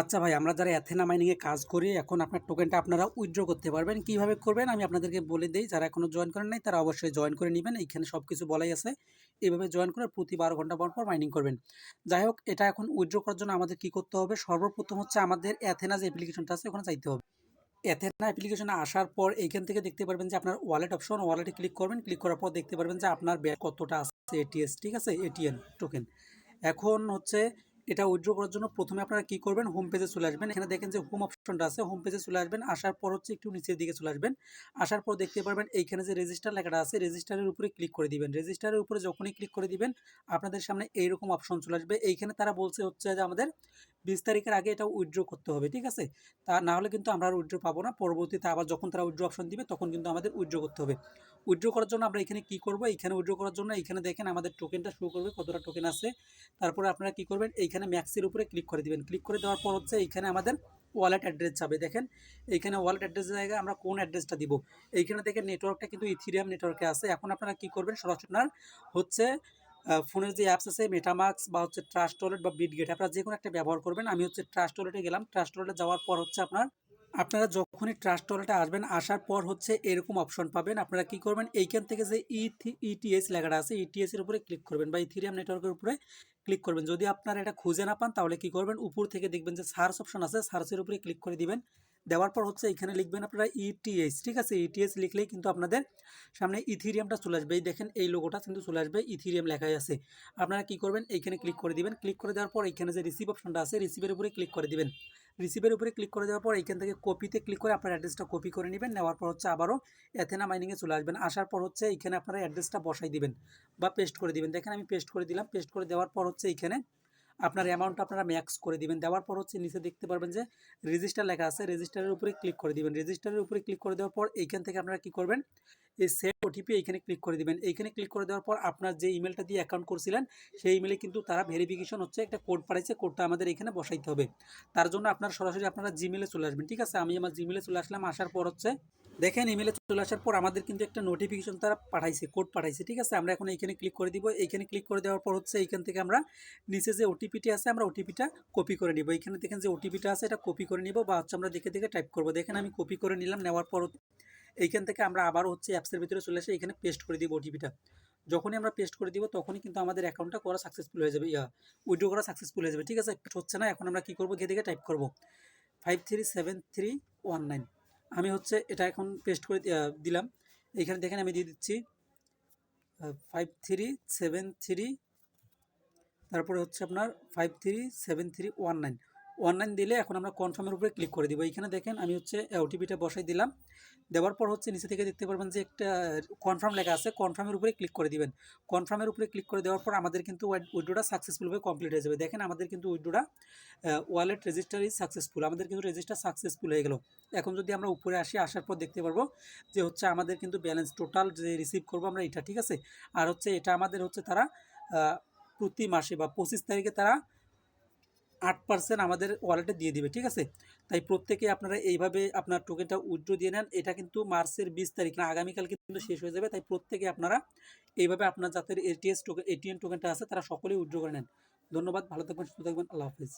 আচ্ছা ভাই, আমরা যারা অ্যাথেনা মাইনিংয়ে কাজ করি, এখন আপনার টোকেনটা আপনারা উইথড্র করতে পারবেন। কীভাবে করবেন? আমি আপনাদেরকে বলে দিই, যারা এখনও জয়েন করেন নাই, তারা অবশ্যই জয়েন করে নেবেন। এইখানে সব কিছু বলাই আছে। এইভাবে জয়েন করে প্রতি বারো ঘণ্টা পর পর মাইনিং করবেন। যাই হোক, এটা এখন উইথড্র করার জন্য আমাদের কি করতে হবে? সর্বপ্রথম হচ্ছে আমাদের অ্যাথেনা যে অ্যাপ্লিকেশনটা আছে, ওখানে যাইতে হবে। অ্যাথেনা অ্যাপ্লিকেশনে আসার পর এইখান থেকে দেখতে পারবেন যে আপনার ওয়ালেট অপশন ওয়ালেটে ক্লিক করবেন। ক্লিক করার পর দেখতে পারবেন যে আপনার ব্যাগ কতটা আছে এটিএস ঠিক আছে? এটিএন টোকেন এখন হচ্ছে এটা উইথড্র করার জন্য প্রথমে আপনারা কি করবেন? হোম পেজে চলে আসবেন। এখানে দেখেন যে হোম অপশনটা আছে। হোম পেজে চলে আসবেন। আসার পর হচ্ছে একটু নিচের দিকে চলে আসবেন। আসার পর দেখতে পারবেন এইখানে যে রেজিস্টার লেখাটা আছে রেজিস্টারের উপরে ক্লিক করে দিবেন। রেজিস্টারের উপরে যখনই ক্লিক করে দিবেন, আপনাদের সামনে এইরকম অপশন চলে আসবে। এইখানে তারা বলছে হচ্ছে যে আমাদের বিশ তারিখের আগে এটা উইথড্র করতে হবে, ঠিক আছে? তা না হলে কিন্তু আমরা আর উইথড্র পাবো না। পরবর্তীতে আবার যখন তারা উইথড্র অপশন দিবে, তখন কিন্তু আমাদের উইথড্র করতে হবে। উইথড্র করার জন্য আমরা এখানে কি করব? এইখানে উইথড্র করার জন্য এখানে দেখেন আমাদের টোকেনটা শো করবে, কতটা টোকেন আছে। তারপরে আপনারা কি করবেন? এইখানে ম্যাক্সের উপরে ক্লিক করে দিবেন। ক্লিক করে দেওয়ার পর হচ্ছে এইখানে আমাদের ওয়ালেট অ্যাড্রেস যাবে, দেখেন। এইখানে ওয়ালেট অ্যাড্রেস জায়গায় আমরা কোন অ্যাড্রেসটা দিব? এইখানে দেখেন নেটওয়ার্কটা কিন্তু ইথিরিয়াম নেটওয়ার্কে আছে। এখন আপনারা কি করবেন? সরাসরি হচ্ছে ফোনের যে অ্যাপস আছে মেটামাক্স বা হচ্ছে ট্রাস্ট ওয়ালেট বা বিটগেট আপনারা যে কোনো একটা ব্যবহার করবেন। আমি হচ্ছে ট্রাস্ট ওয়ালেটে গেলাম। ট্রাস্ট ওয়ালেটে যাওয়ার পর হচ্ছে আপনার আপনারা যখনই ট্রাস্ট ওয়ালেটে আসবেন, আসার পর হচ্ছে এরকম অপশন পাবেন। আপনারা কি করবেন? এইখান থেকে যে E ইটিএস লেখাটা আছে ইটিএস এর উপরে ক্লিক করবেন বা ইথিরিয়াম নেটওয়ার্কের উপরে ক্লিক করবেন। যদি আপনারা এটা খুঁজে না পান, তাহলে কি করবেন? উপর থেকে দেখবেন যে সার্চ অপশন আছে সার্চের উপরে ক্লিক করে দিবেন। দেওয়ার পর হচ্ছে এখানে লিখবেন আপনারা ইটিএস ঠিক আছে? ইটিএস লিখলেই কিন্তু আপনাদের সামনে ইথিরিয়ামটা চলে আসবে। এই দেখেন এই লোগোটা কিন্তু চলে আসবে ইথিরিয়াম লেখাই আছে। আপনারা কি করবেন? এইখানে ক্লিক করে দিবেন। ক্লিক করে দেওয়ার পর এখানে যে রিসিভ অপশনটা আছে রিসিভের উপরে ক্লিক করে দিবেন। রিসিভের উপরে ক্লিক করে দেওয়ার পর এইখান থেকে কপিতে ক্লিক করে আপনার অ্যাড্রেসটা কপি করে নেবেন। নেওয়ার পর হচ্ছে আবারও অ্যাথেনা মাইনিংয়ে চলে আসবেন। আসার পর হচ্ছে এইখানে আপনারা অ্যাড্রেসটা বসাই দিবেন বা পেস্ট করে দিবেন। দেখেন আমি পেস্ট করে দিলাম। পেস্ট করে দেওয়ার পর হচ্ছে এইখানে আপনার অ্যামাউন্টটা আপনারা ম্যাক্স করে দিবেন। দেওয়ার পর হচ্ছে নিচে দেখতে পারবেন যে রেজিস্টার লেখা আছে। রেজিস্টারের উপরে ক্লিক করে দিবেন। রেজিস্টারের উপরে ক্লিক করে দেওয়ার পর এইখান থেকে আপনারা কী করবেন? এই সেট ওটিপি এইখানে ক্লিক করে দিবেন। এইখানে ক্লিক করে দেওয়ার পর আপনার যে ইমেলটা দিয়ে অ্যাকাউন্ট করছিলেন, সেই ইমেলে কিন্তু তারা ভেরিফিকেশন হচ্ছে, একটা কোড পাঠাইছে কোডটা আমাদের এখানে বসাইতে হবে। তার জন্য আপনার সরাসরি আপনারা জিমেলে চলে আসবেন, ঠিক আছে? আমি আমার জিমেলে চলে আসলাম, আসার পর হচ্ছে, দেখেন ইমেলে চলে আসার পর আমাদের কিন্তু একটা নোটিফিকেশন তারা পাঠাইছে কোড পাঠাইছে, ঠিক আছে? আমরা এখন এইখানে ক্লিক করে দিব। এইখানে ক্লিক করে দেওয়ার পর হচ্ছে, এইখান থেকে আমরা নিচে যে ওটিপিটি আছে, আমরা ওটিপিটা কপি করে নিব। এইখানে দেখেন যে ওটিপিটা আছে, এটা কপি করে নিব বা হচ্ছে আমরা দেখে দেখে টাইপ করব। দেখেন আমি কপি করে নিলাম, নেওয়ার পর এইখান থেকে আমরা আবার হচ্ছে অ্যাপসের ভিতরে চলে এসে এখানে পেস্ট করে দিব ওটিপিটা যখনই আমরা পেস্ট করে দিব, তখনই কিন্তু আমাদের অ্যাকাউন্টটা করা সাকসেসফুল হয়ে যাবে। ইয়া উইড্রো করা সাকসেসফুল হয়ে যাবে। ঠিক আছে? হচ্ছে না, এখন আমরা কী করব? গিয়ে দেখে টাইপ করব। Five three seven three one nine আমি হচ্ছে এটা এখন পেস্ট করে দিলাম। এইখানে দেখেন আমি দিয়ে দিচ্ছি ফাইভ থ্রি সেভেন থ্রি তারপরে হচ্ছে আপনার five three seven three one nine one nine দিলে এখন আমরা কনফার্মের উপরে ক্লিক করে দিব। এইখানে দেখেন আমি হচ্ছে ওটিপিটা বসাই দিলাম। দেওয়ার পর হচ্ছে নিচে থেকে দেখতে পারবেন যে একটা কনফার্ম লেখা আছে। কনফার্মের উপরে ক্লিক করে দিবেন। কনফার্মের উপরে ক্লিক করে দেওয়ার পর আমাদের কিন্তু উইড্রোটা সাকসেসফুলভাবে কমপ্লিট হয়ে যাবে। দেখেন আমাদের কিন্তু উইড্রোটা ওয়ালেট রেজিস্টার ইজ সাকসেসফুল আমাদের কিন্তু রেজিস্টার সাকসেসফুল হয়ে গেল। এখন যদি আমরা উপরে আসি, আসার পর দেখতে পারব যে হচ্ছে আমাদের কিন্তু ব্যালেন্স টোটাল যে রিসিভ করব আমরা এটা, ঠিক আছে? আর হচ্ছে এটা আমাদের হচ্ছে তারা প্রতি মাসে বা পঁচিশ তারিখে তারা আট পার্সেন্ট আমাদের ওয়ালেটে দিয়ে দিবে, ঠিক আছে? তাই প্রত্যেকে আপনারা এইভাবে আপনার টোকেনটা উইথড্র দিয়ে নেন। এটা কিন্তু মার্চের বিশ তারিখ না, আগামীকাল কিন্তু শেষ হয়ে যাবে। তাই প্রত্যেকে আপনারা এইভাবে আপনার যাদের এটিএস টোকেন এটিএম টোকেনটা আছে, তারা সকলেই উইথড্র করে নেন। ধন্যবাদ, ভালো থাকবেন, সুস্থ থাকবেন, আল্লাহ হাফিজ।